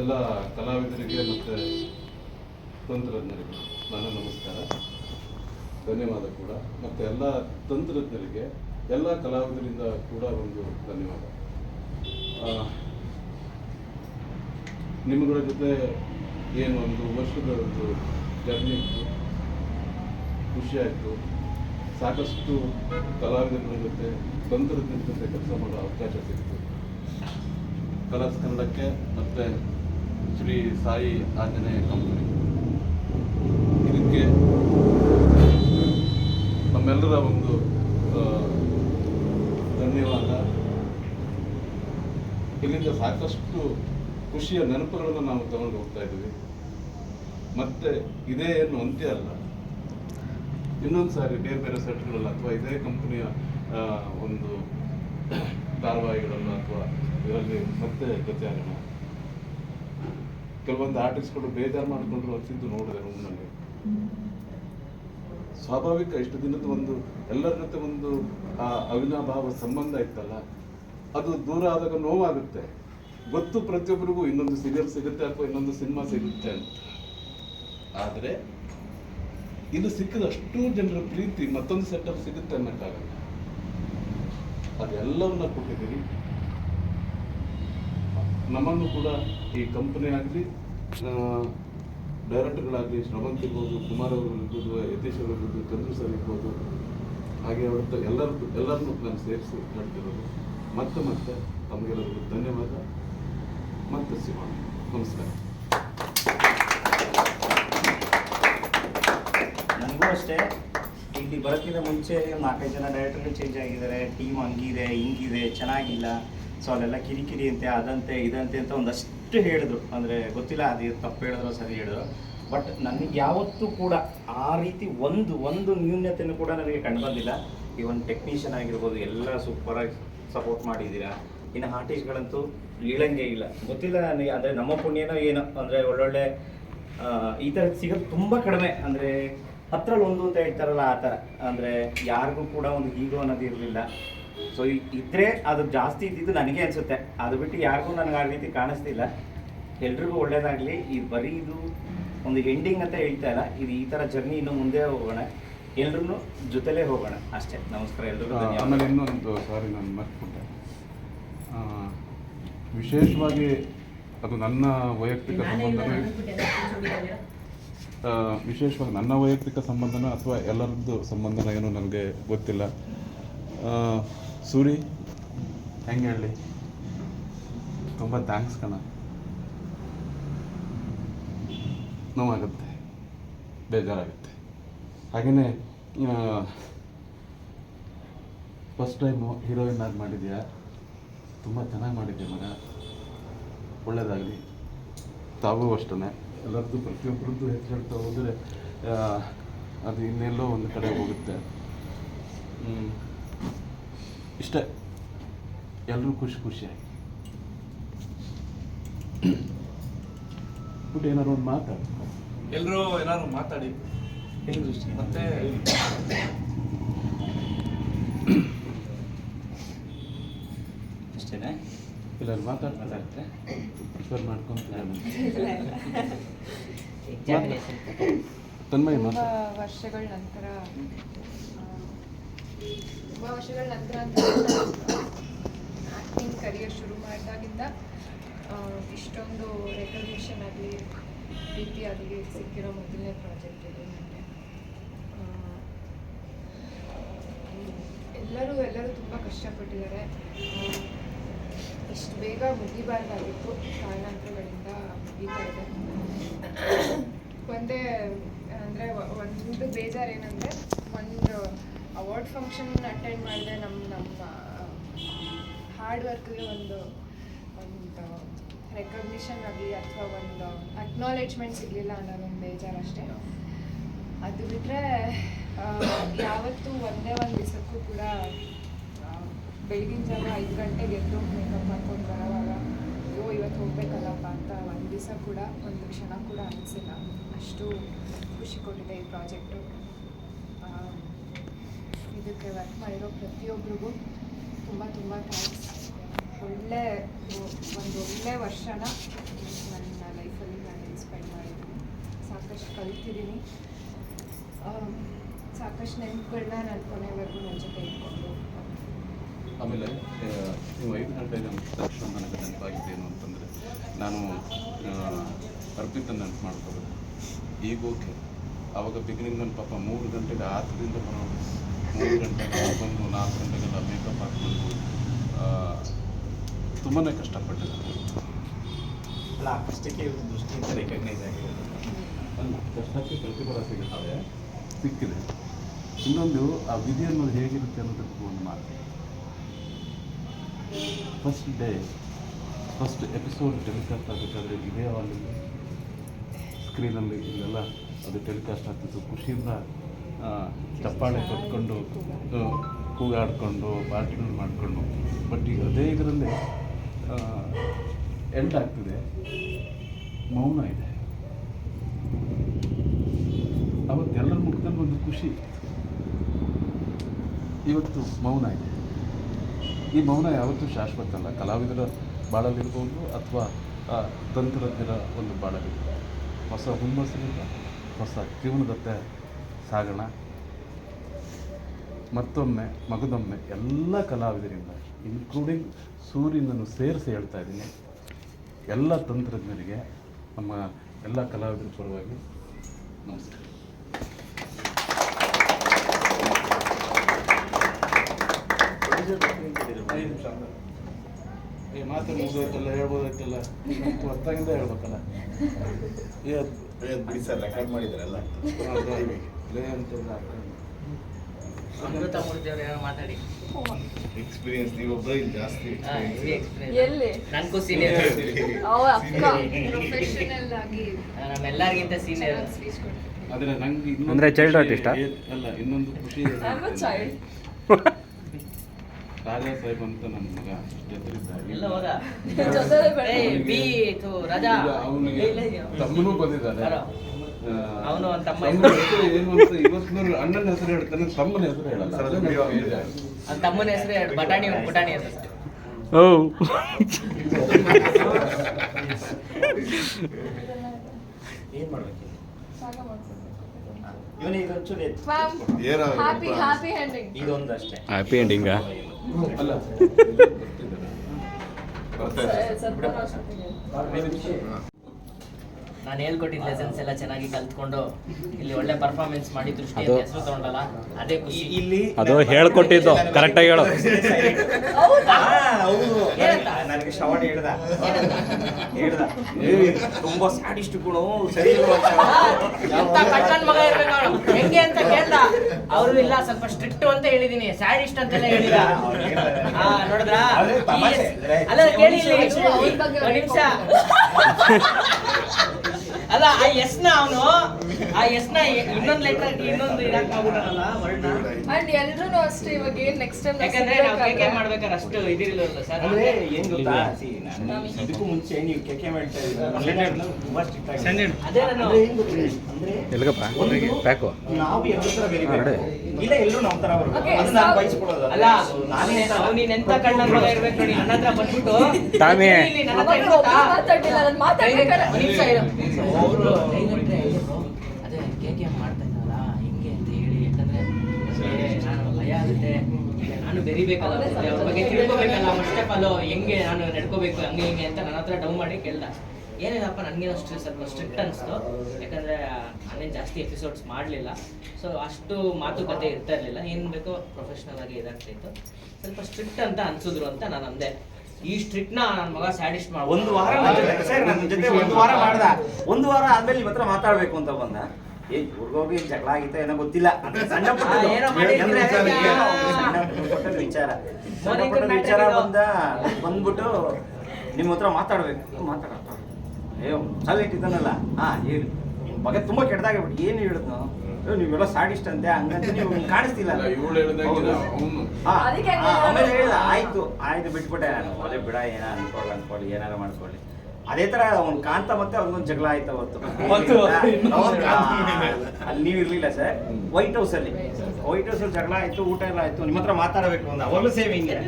ಎಲ್ಲ ಕಲಾವಿದರಿಗೆ ಮತ್ತು ತಂತ್ರಜ್ಞರಿಗೆ ನನ್ನ ನಮಸ್ಕಾರ. ಧನ್ಯವಾದ ಕೂಡ. ಮತ್ತು ಎಲ್ಲ ತಂತ್ರಜ್ಞರಿಗೆ, ಎಲ್ಲ ಕಲಾವಿದರಿಂದ ಕೂಡ ಒಂದು ಧನ್ಯವಾದ. ನಿಮ್ಮಗಳ ಜೊತೆ ಏನು ಒಂದು ವರ್ಷದ ಒಂದು ಜರ್ನಿ ಇತ್ತು, ಖುಷಿ ಆಯಿತು. ಸಾಕಷ್ಟು ಕಲಾವಿದರ ಜೊತೆ, ತಂತ್ರಜ್ಞರ ಜೊತೆ ಕೆಲಸ ಮಾಡೋ ಅವಕಾಶ ಸಿಕ್ತು ಕಲರ್ಸ್ ಕನ್ನಡಕ್ಕೆ ಮತ್ತು ಶ್ರೀ ಸಾಯಿ ಆಂಜನೇಯ ಕಂಪನಿ ಇದಕ್ಕೆ ನಮ್ಮೆಲ್ಲರ ಒಂದು ಧನ್ಯವಾದ. ಇಲ್ಲಿಂದ ಸಾಕಷ್ಟು ಖುಷಿಯ ನೆನಪುಗಳನ್ನು ನಾವು ತಗೊಂಡು ಹೋಗ್ತಾ ಇದ್ದೀವಿ. ಮತ್ತೆ ಇದೇ ಏನು ಅಂತ್ಯ ಅಲ್ಲ. ಇನ್ನೊಂದು ಸಾರಿ ಬೇರೆ ಬೇರೆ ಸೆಟ್ಗಳಲ್ಲಿ ಅಥವಾ ಇದೇ ಕಂಪನಿಯ ಒಂದು ಧಾರಾವಾಹಿಗಳಲ್ಲ ಅಥವಾ ಇದರಲ್ಲಿ ಮತ್ತೆ ಜೊತೆ ಆಗೋಣ ಕೆಲವೊಂದು ಆರ್ಟಿಸ್ಟ್ಗಳು ಬೇಜಾರು ಮಾಡಿಕೊಂಡ್ರು ಅನ್ಸಿದ್ದು ನೋಡಿದೆ ರೂಮ್ನಲ್ಲಿ ಸ್ವಾಭಾವಿಕ ಇಷ್ಟು ದಿನದ ಒಂದು ಎಲ್ಲರ ಜೊತೆ ಒಂದು, ಆ, ಅವಿನಾಭಾವ ಸಂಬಂಧ ಇತ್ತಲ್ಲ, ಅದು ದೂರ ಆದಾಗ ನೋವಾಗುತ್ತೆ. ಗೊತ್ತು ಪ್ರತಿಯೊಬ್ಬರಿಗೂ ಇನ್ನೊಂದು ಸೀರಿಯಲ್ ಸಿಗುತ್ತೆ ಅಥವಾ ಇನ್ನೊಂದು ಸಿನಿಮಾ ಸಿಗುತ್ತೆ ಅಂತ. ಆದರೆ ಇದು ಸಿಕ್ಕಿದಷ್ಟು ಜನರ ಪ್ರೀತಿ ಮತ್ತೊಂದು ಸೆಟಪ್ ಸಿಗುತ್ತೆ ಅನ್ನೋಕ್ಕಾಗಲ್ಲ. ಅದೆಲ್ಲವನ್ನ ಕೊಟ್ಟಿದ್ದೀರಿ. ನಮ್ಮನ್ನು ಕೂಡ ಈ ಕಂಪನಿ ಆಗಲಿ ಡೈರೆಕ್ಟರ್ಗಳಾಗಲಿ ಶ್ರವಂತ್ ಇರ್ಬೋದು ಕುಮಾರ್ ಅವರು ಇರ್ಬೋದು, ಯತೀಶ್ ಅವರು ಇರ್ಬೋದು, ಚಂದ್ರು ಸರ್ ಇರ್ಬೋದು, ಹಾಗೆ ಅವ್ರದ್ದು ಎಲ್ಲರದ್ದು ಎಲ್ಲರನ್ನೂ ನಾನು ಸೇರಿಸಿ ಹೇಳ್ತಿರೋದು. ಮತ್ತೆ ಮತ್ತೆ ತಮಗೆಲ್ಲರಿಗೂ ಧನ್ಯವಾದ. ಮತ್ತೆ ಸಿಗೋಣ. ನಮಸ್ಕಾರ. ನನಗೂ ಅಷ್ಟೇ. ಇಲ್ಲಿ ಬರೋಕ್ಕಿಂತ ಮುಂಚೆ ನಾಲ್ಕೈದು ಜನ ಡೈರೆಕ್ಟರ್ಗಳು ಚೇಂಜ್ ಆಗಿದ್ದಾರೆ. ಟೀಮ್ ಹಂಗಿದೆ, ಹಿಂಗಿದೆ, ಚೆನ್ನಾಗಿಲ್ಲ. ಸೊ ಅಲ್ಲೆಲ್ಲ ಕಿರಿಕಿರಿ ಅಂತೆ, ಅದಂತೆ, ಇದಂತೆ ಅಂತ ಒಂದಷ್ಟು ಹೇಳಿದ್ರು. ಅಂದರೆ ಗೊತ್ತಿಲ್ಲ, ಅದು ತಪ್ಪು ಹೇಳಿದ್ರು ಸರಿ ಹೇಳಿದ್ರು. ಬಟ್ ನನಗೆ ಯಾವತ್ತೂ ಕೂಡ ಆ ರೀತಿ ಒಂದು ಒಂದು ನ್ಯೂನ್ಯತೆಯನ್ನು ಕೂಡ ನನಗೆ ಕಂಡು ಬಂದಿಲ್ಲ. ಈ ಒಂದು ಟೆಕ್ನಿಷಿಯನ್ ಆಗಿರ್ಬೋದು, ಎಲ್ಲ ಸೂಪರಾಗಿ ಸಪೋರ್ಟ್ ಮಾಡಿದ್ದೀರಾ. ಇನ್ನು ಆರ್ಟಿಸ್ಟ್ಗಳಂತೂ ಹೇಳಂಗೆ ಇಲ್ಲ. ಗೊತ್ತಿಲ್ಲ ನನಗೆ, ಅಂದರೆ ನಮ್ಮ ಪುಣ್ಯನೋ ಏನೋ, ಅಂದರೆ ಒಳ್ಳೊಳ್ಳೆ ಈ ಥರ ಸಿಗೋದು ತುಂಬ ಕಡಿಮೆ. ಅಂದರೆ ಹತ್ರಲ್ಲಿ ಒಂದು ಅಂತ ಹೇಳ್ತಾರಲ್ಲ ಆ ಥರ. ಅಂದರೆ ಯಾರಿಗೂ ಕೂಡ ಒಂದು ಹೀಗೋ ಅನ್ನೋದು ಇರಲಿಲ್ಲ. ಸೊ ಇದ್ರೆ ಅದು ಜಾಸ್ತಿ ಇದ್ದಿದ್ದು ನನಗೆ ಅನಿಸುತ್ತೆ. ಅದು ಬಿಟ್ಟು ಯಾರಿಗೂ ನನಗೆ ಆ ರೀತಿ ಕಾಣಿಸ್ತಿಲ್ಲ. ಎಲ್ರಿಗೂ ಒಳ್ಳೇದಾಗಲಿ. ಈ ಬರೀ ಇದು ಒಂದು ಎಂಡಿಂಗ್ ಅಂತ ಹೇಳ್ತಾ ಇಲ್ಲ. ಇದು ಈ ಥರ ಜರ್ನಿ ಇನ್ನು ಮುಂದೆ ಹೋಗೋಣ. ಎಲ್ರೂ ಜೊತೆಲೇ ಹೋಗೋಣ. ಅಷ್ಟೇ. ನಮಸ್ಕಾರ ಎಲ್ರಿಗೂ. ಆಮೇಲೆ ಇನ್ನೊಂದು ಸಾರಿ ನಾನು ಮರ್ತ್ಬಿಟ್ಟೆ. ವಿಶೇಷವಾಗಿ ಅದು ನನ್ನ ವೈಯಕ್ತಿಕ ಸಂಬಂಧನೇ. ಆ, ವಿಶೇಷವಾಗಿ ನನ್ನ ವೈಯಕ್ತಿಕ ಸಂಬಂಧನ ಅಥವಾ ಎಲ್ಲರದ್ದು ಸಂಬಂಧನ ಏನು ನನಗೆ ಗೊತ್ತಿಲ್ಲ. ಆ, ಸೂರಿ, ಹೆಂಗೆ ಹೇಳಿ? ತುಂಬ ಥ್ಯಾಂಕ್ಸ್ ಕಣ. ನೋವಾಗುತ್ತೆ, ಬೇಜಾರಾಗುತ್ತೆ. ಹಾಗೆಯೇ ಫಸ್ಟ್ ಟೈಮು ಹೀರೋಯಿನ್ ಆಗಿ ಮಾಡಿದ್ಯಾ? ತುಂಬ ಚೆನ್ನಾಗಿ ಮಾಡಿದ್ಯಾ ಮಗ? ಒಳ್ಳೆಯದಾಗಲಿ ತಾವು ಅಷ್ಟೇ ಎಲ್ಲರದ್ದು ಪ್ರತಿಯೊಬ್ಬರದ್ದು ಹೆಚ್ಚು ಹೇಳ್ತಾ ಹೋದರೆ ಅದು ಇನ್ನೆಲ್ಲೋ ಒಂದು ಕಡೆ ಹೋಗುತ್ತೆ. ಇಷ್ಟೇ. ಎಲ್ಲರೂ ಖುಷಿ ಖುಷಿಯಾಗಿ. ಬಿಟ್ಟು ಏನಾದ್ರು ಒಂದು ಮಾತಾಡಿ. ಎಲ್ಲರೂ ಏನಾದ್ರು ಮಾತಾಡಿ. ಮತ್ತೆ ಅಷ್ಟೇನೆ ಎಲ್ಲರೂ ಮಾತಾಡ್ತಾರೆ? ಮಾತಾಡ್ತೆ ಪ್ರಿಪೇರ್ ಮಾಡ್ಕೊಂತಾರೆ ತನ್ಮಯ ತುಂಬ ಮಾತಾಡ ವರ್ಷಗಳ ನಂತರ ತುಂಬ ವರ್ಷಗಳ ನಂತರ ಆ್ಯಕ್ಟಿಂಗ್ ಕರಿಯರ್ ಶುರು ಮಾಡಿದಾಗಿಂದ ಇಷ್ಟೊಂದು ರೆಕಗ್ನಿಷನ್ ಆಗಲಿ, ಪ್ರೀತಿ ಆಗಲಿ ಸಿಕ್ಕಿರೋ ಮೊದಲನೇ ಪ್ರಾಜೆಕ್ಟ್ ಇದು ನನಗೆ. ಎಲ್ಲರೂ ಎಲ್ಲರೂ ತುಂಬ ಕಷ್ಟಪಟ್ಟಿದ್ದಾರೆ. ಇಷ್ಟು ಬೇಗ ಮುಗಿಬಾರ್ದಾಗಿತ್ತು ಕಾರಣಾಂತರಗಳಿಂದ ಮುಗಿತಾ ಇದೆ. ಒಂದೇ, ಅಂದರೆ, ಒಂದು ಬೇಜಾರು ಏನಂದರೆ, ಒಂದು ಅವಾರ್ಡ್ ಫಂಕ್ಷನ್ ಅಟೆಂಡ್ ಮಾಡಿದೆ ನಮ್ಮ ನಮ್ಮ ಹಾರ್ಡ್ ವರ್ಕ್ಗೆ ಒಂದು ಒಂದು ರೆಕಗ್ನಿಷನ್ ಆಗಲಿ ಅಥವಾ ಒಂದು ಅಕ್ನಾಲೇಜ್ಮೆಂಟ್ ಸಿಗಲಿಲ್ಲ ಬೇಜಾರು ಅಷ್ಟೇ. ಅದು ಬಿಟ್ಟರೆ ಯಾವತ್ತೂ ಒಂದೇ ಒಂದು ದಿವಸಕ್ಕೂ ಕೂಡ ಬೆಳಗಿನ ಜಾವ ಐದು ಗಂಟೆಗೆ ಎದ್ದು ಮೇಕಪ್ ಮಾಡ್ಕೊಂಡು ಬರೋವಾಗ, ಅಯ್ಯೋ, ಇವತ್ತು ಹೋಗ್ಬೇಕಲ್ಲಪ್ಪ ಅಂತ ಒಂದು ದಿವಸ ಕೂಡ, ಒಂದು ಕ್ಷಣ ಕೂಡ ಅನಿಸಿಲ್ಲ. ಅಷ್ಟು ಖುಷಿ ಕೊಟ್ಟಿದೆ ಈ ಪ್ರಾಜೆಕ್ಟು ಇದಕ್ಕೆ ವರ್ಕ್ ಮಾಡಿರೋ ಪ್ರತಿಯೊಬ್ಬರಿಗೂ ತುಂಬ ತುಂಬ ಥ್ಯಾಂಕ್ಸ್ ಒಳ್ಳೆ, ಒಂದು ಒಳ್ಳೆ ವರ್ಷನ ನನ್ನ ಲೈಫಲ್ಲಿ ನಾನು ಸ್ಪೆಂಡ್ ಮಾಡಿದ್ದೀನಿ. ಸಾಕಷ್ಟು ಕಲ್ತಿದ್ದೀನಿ. ಸಾಕಷ್ಟು ನೆನಪುಗಳನ್ನ ನಾನು ಕೊನೆವರೆಗೂ ನನ್ನ ಜೊತೆ ಇಟ್ಕೊಂಡು. ಆಮೇಲೆ ನೀವು ಐದು ಅಂದ ತಕ್ಷಣ ನನಗೆ ನೆನಪಾಗಿದೆ ಏನು ಅಂತಂದರೆ, ನಾನು ಅರ್ಪಿತ ನೆನಪು ಮಾಡ್ಕೋಬೇಕು ಈಗ ಓಕೆ ಆವಾಗ ಬಿಗಿನಿಂಗ್ ನನ್ನ ಪಾಪ ಮೂರು ಗಂಟೆಗೆ ಆತದಿಂದ ಬರೋದು ಮೂರು ಗಂಟೆಗೆ ಬಂದು ನಾಲ್ಕು ಗಂಟೆಗೆಲ್ಲ ಮೇಕಪ್ ಹಾಕ್ಕೊಂಡು ತುಂಬಾ ಕಷ್ಟಪಟ್ಟಿದ್ದಾರೆ. ಅಲ್ಲ ದೃಷ್ಟಿಯಿಂದ ರೆಕಗ್ನೈಸ್ ಆಗಿರೋದು ಕಷ್ಟಕ್ಕೆ ಪ್ರತಿಫಲ ಸಿಗುತ್ತದೆ ಸಿಕ್ಕಿದೆ. ಇನ್ನೊಂದು ಆ ವಿಧಿ ಅನ್ನೋದು ಹೇಗಿರುತ್ತೆ ಅನ್ನೋದಕ್ಕೂ ಒಂದು ಮಾತು. First day first episode telecast ಆಗಬೇಕಾದ್ರೆ ಇದೇ ಹಾಲಲ್ಲಿ ಸ್ಕ್ರೀನಲ್ಲಿ ಇಲ್ಲೆಲ್ಲ ಅದು ಟೆಲಿಕಾಸ್ಟ್ ಆಗ್ತಿತ್ತು. ಖುಷಿಯಿಂದ ಚಪ್ಪಾಳೆ ಕೊಟ್ಕೊಂಡು ಕೂಗಾಡಿಕೊಂಡು ಪಾರ್ಟಿ ಪಾರ್ಟಿಗಳು ಮಾಡಿಕೊಂಡು. ಬಟ್ ಈಗ ಅದೇ ಇದರಲ್ಲಿ ಎಂಡ್ ಆಗ್ತಿದೆ. ಮೌನ ಇದೆ. ಅವತ್ತು ಎಲ್ಲರ ಮುಖದಲ್ಲಿ ಒಂದು ಖುಷಿ. ಇವತ್ತು ಮೌನ ಇದೆ. ಈ ಮೌನ ಯಾವತ್ತೂ ಶಾಶ್ವತ ಅಲ್ಲ. ಕಲಾವಿದರ ಬಾಳಲಿರ್ಬೋದು ಅಥವಾ ತಂತ್ರಜ್ಞರ ಒಂದು ಬಾಳಲಿರ್ಬೋದು. ಹೊಸ ಹುಮ್ಮಸ್ಸಿನಿಂದ, ಹೊಸ ಜೀವನದತ್ತ ಸಾಗೋಣ. ಮತ್ತೊಮ್ಮೆ ಮಗದೊಮ್ಮೆ ಎಲ್ಲ ಕಲಾವಿದರಿಂದ ಇನ್ಕ್ಲೂಡಿಂಗ್ ಸೂರ್ಯನನ್ನು ಸೇರಿಸಿ ಹೇಳ್ತಾ ಇದ್ದೀನಿ. ಎಲ್ಲ ತಂತ್ರಜ್ಞರಿಗೆ, ನಮ್ಮ ಎಲ್ಲ ಕಲಾವಿದರ ಪರವಾಗಿ ನಮಸ್ಕಾರ. ಮಾತು ಮುಗಿದೋಯ್ತಲ್ಲ, ಹೇಳ್ಬೋದಾಯ್ತಲ್ಲ? ಹೊತ್ತಾಗಿಂದ ಹೇಳ್ಬೇಕಲ್ಲ. ಬಿಡಿ ಸರ್ ರೆಕಾರ್ಡ್ ಮಾಡಿದ್ರಲ್ಲ? ಅವ್ರು ಏನೋ ಮಾತಾಡಿ. ಎಕ್ಸ್ಪೀರಿಯನ್ಸ್ ಇಲ್ಲಿ ಜಾಸ್ತಿ ಎಲ್ಲಿ? ನನ್ಗೂ ಸೀನಿಯರ್ ಅವ ಅಕ್ಕ. ಪ್ರೊಫೆಷನಲ್ ಆಗಿ ನಮ್ಮೆಲ್ಲರಿಗಿಂತ ಸೀನಿಯರ್ ಕೊಡ್ತೀನಿ ನಂಗೆ ಅಂದ್ರೆ ಚೈಲ್ಡ್ ಖುಷಿ artist ಆ? ಏನ್- ಅಲ್ಲ ಇನ್ನೊಂದು ಖುಷಿ ರಾಜಾ ಸಾಹೇಬ್ ಅಂತ ನನ್ನ ಮಗ. ಇಲ್ಲ. ತಮ್ಮನೂ ಬಂದಿದ್ದಾನೆ. ಅವನು ತಮ್ಮ. ತಮ್ಮನ ಹೆಸರು ಏನು ಅಂತ ಇವತ್ತಿನವ್ರು ಅಣ್ಣನ ಹೆಸರು ಹೇಳ್ತಾನೆ ತಮ್ಮನ ಹೆಸರು ಹೇಳಲ್ಲ. ತಮ್ಮನ ಹೆಸರು ಬಟಾಣಿ ಬಟಾಣಿ ಅಂತ ಏನ್ ಮಾಡ್ಬೇಕು? ಇವನಿಗೆ ಒಂಚೂರು ಹ್ಯಾಪಿ ಹ್ಯಾಪಿ ಎಂಡಿಂಗ್ ಅಲ್ಲ. ನಾನು ಹೇಳ್ಕೊಟ್ಟಿದ್ದ ಲೆಸನ್ಸ್ ಎಲ್ಲ ಚೆನ್ನಾಗಿ ಕಲ್ತ್ಕೊಂಡು ಇಲ್ಲಿ ಒಳ್ಳೆ ಪರ್ಫಾರ್ಮೆನ್ಸ್ ಮಾಡಿ ದೃಷ್ಟಿ ಅದು- ಹೆಸರು ತಗೊಂಡಲ್ಲ ಅದೇ ಖುಷಿ. ಇಲ್ಲಿ ಅದು ಹೇಳ್ಕೊಟ್ಟಿದ್ದು. ಕರೆಕ್ಟಾಗಿ ಹೇಳು. ಹೌದಾ? ಹೌದು. ಏನಂತ? ನನಗೆ ಶ್ರವಣ ಹೇಳ್ದ? ಹೇಳ್ದ. ತುಂಬಾ ಸ್ಯಾಡಿಸ್ಟ್ ಗುಣ. ಸರಿ ಇಲ್ವಾ ಅಂತ. ಎಂತ ಕಳ್ಳನ್ ಮಗ ಇರ್ಬೇಕು ಅವನು ಹೆಂಗೆ ಅಂತ ಕೇಳ್ದ ಅವರು ಇಲ್ಲ ಸ್ವಲ್ಪ ಸ್ಟ್ರಿಕ್ಟ್ ಅಂತ ಹೇಳಿದೀನಿ ಸ್ಯಾಡಿಸ್ಟ್ ಅಂತೆಲ್ಲ ಹೇಳಿದ. ಹಾ ನೋಡಿದ್ರಾ? ಅಲ್ಲ ಕೇಳಿ ನಿಮಿಷ ಅಲ್ಲ ಆ ಎಸ್ನ ಅವನು ಆ ಎಸ್ನ ಇನ್ನೊಂದು ಲೆಟರ್ ಇನ್ನೊಂದು ಇದಾಕ್ ವರ್ಣ. ಅಂಡ್ ಎಲ್ರೂ ಅಷ್ಟೇ ಇವಾಗ ಏನ್ ನೆಕ್ಸ್ಟ್ ಟೈಮ್ ಯಾಕಂದ್ರೆ ನಾವು ಕೇಕೆ ಮಾಡ್ಬೇಕಾದ್ರೆ ಅಷ್ಟು ಇದಿರಲಿಲ್ಲ ಸರ್? ಅಂದ್ರೆ ಏನ್ ಗೊತ್ತಾ? ಸಿ ನಾನು ಇದಕ್ಕೂ ಮುಂಚೆ ನೀವು ಕೆಕೆ ಮಾಡ್ತಾ ಇದ್ದೀರಾ? ತುಂಬಾ ಸ್ಟ್ರಿಕ್ಟ್ ಆಗಿ ಅದೇ ನಾನು ಅಂದ್ರೆ ಏನ್ ಗೊತ್ತಾ? ಅಂದ್ರೆ ಎಲ್ಗಪ್ಪ ಪ್ಯಾಕ್. ನಾವು ಎಲ್ಲರ ತರ ಬೆರಿಬೇಕು. ಇಲ್ಲ ಎಲ್ಲರೂ ನಮ್ಮ ತರ ಬರ್ಬೇಕು ಅದು ನಾನು ಬಯಸ್ಕೊಳ್ಳೋದು. ಅಲ್ಲ ನಾನೇ ನೀನ್ ಎಂತ ಕಣ್ಣ ಮಗ ಇರ್ಬೇಕು ನೋಡಿ ನನ್ನ ಹತ್ರ ಬಂದ್ಬಿಟ್ಟು ತಾನೇ. ಮಾತಾಡ್ಲಿಲ್ಲ, ನಾನು ಮಾತಾಡ್ಬೇಕಾದ್ರೆ- ನಿಮಿಷ ಇರು. ಬೆರಿಬೇಕಲ್ಲ ಅವ್ರ ಬಗ್ಗೆ ತಿಳ್ಕೊಬೇಕಲ್ಲ ಫಸ್ಟ್ ಆಫ್ ಆಲ್ ಹೆಂಗೆ ನಾನು ನಡ್ಕೋಬೇಕು ಹಂಗೆ ಹಿಂಗೆ ಅಂತ ನನ್ನ ಹತ್ರ ಡೌನ್ ಮಾಡಿ ಕೇಳ್ದ. ಏನಿಲ್ಲಪ್ಪ ನನಗೆ ಅಷ್ಟು ಸ್ವಲ್ಪ ಸ್ಟ್ರಿಕ್ಟ್ ಅನಿಸ್ತು. ಯಾಕಂದ್ರೆ ನಾನೇನು ಜಾಸ್ತಿ ಎಪಿಸೋಡ್ಸ್ ಮಾಡಲಿಲ್ಲ. ಸೊ ಅಷ್ಟು ಮಾತುಕತೆ ಇರ್ತಾ ಇರಲಿಲ್ಲ. ಏನು ಬೇಕೋ ಪ್ರೊಫೆಷ್ನಲ್ ಆಗಿ ಇದಾಗ್ತಾ ಇತ್ತು ಸ್ವಲ್ಪ ಸ್ಟ್ರಿಕ್ಟ್ ಅಂತ ಅನ್ಸಿದ್ರು ಅಂತ ನಾನು ಅಂದೆ. ಈ ಸ್ಟ್ರಿಕ್ಟ್ನ ನನ್ನ ಮಗ ಸ್ಯಾಡಿಸ್ಟ್ ಮಾಡಿ ಒಂದು ವಾರ ನನ್ನ ಜೊತೆ ನನ್ನ ಜೊತೆ ಒಂದು ವಾರ ಮಾಡ್ದ. ಒಂದು ವಾರ ಆದ್ಮೇಲೆ ನಿಮ್ಮ ಹತ್ರ ಮಾತಾಡ್ಬೇಕು ಅಂತ ಬಂದ. ಏ ಹುಡುಗೋಗಿ ಜಗಳ ಆಗಿತ್ತ ಏನೋ ಗೊತ್ತಿಲ್ಲ. ಅಂದ್ರೆ ಸಣ್ಣ ಪುಟ್ಟ ಏನೋ. ಅಂದ್ರೆ ಸಣ್ಣ ಪುಟ್ಟದ ವಿಚಾರ. ಸಣ್ಣ ಮನೆಗೆ ಪುಟ್ಟದ ವಿಚಾರ ಬಂದ ಬಂದ್ಬಿಟ್ಟು ನಿಮ್ಮ ಹತ್ರ ಮಾತಾಡ್ಬೇಕು. ಮಾತಾಡಪ್ಪ. ಏ ಚಲ್ ಇಟ್ಟಿದ್ದಾನಲ್ಲ. ಹಾ ಹೇಳಿ. ನಿಮ್ ಬಗ್ಗೆ ತುಂಬಾ ಕೆಟ್ಟದಾಗ್ಬಿಟ್ಟು ಏನು ಹೇಳಿದ್ನು. ನೀವೆಲ್ಲ ಸಾಡಿಸ್ಟ್ ಅಂತೆ ಹಂಗಂತ ನೀವು ಕಾಣಿಸ್ತಿಲ್ಲ. ಅಲ್ಲ, ಇವ್ಳು ಹೇಳ್ದಂಗೆ ಹೌದು. ಅವ್ನು. ಹಾ, ಅದಕ್ಕೆ ಹಾ, ಹಂಗೆ ಆಮೇಲೆ. ಹೇಳ್ದ ಆಯ್ತು. ಆಯ್ತು ಬಿಟ್ಬಿಟ್ಟೆ ನಾನು. ಒಲೆ ಬಿಡ ಏನ ಅನ್ಕೊಳ್ಳಿ ಅನ್ಕೊಳ್ಳಿ ಏನಾರ ಮಾಡ್ಕೊಳ್ಳಿ. ಅದೇ ತರ ಅವ್ನ್ ಕಾಂತ ಮತ್ತೆ ಅವ್ರಿಗೊಂದು ಜಗಳ ಆಯ್ತು ಅವತ್ತು. ಅಲ್ಲಿ ನೀವು ಇರ್ಲಿಲ್ಲ ಸರ್. ವೈಟ್ ಹೌಸ್ ಅಲ್ಲಿ. ವೈಟ್ ಹೌಸ್ ಅಲ್ಲಿ ಜಗಳ ಆಯ್ತು ಊಟ ಎಲ್ಲ ಆಯ್ತು. ನಿಮ್ಮ ಹತ್ರ ಮಾತಾಡಬೇಕು ಅಂತ ಅವಾಗಲೂ ಸೇಮ್ ಹಿಂಗೆ.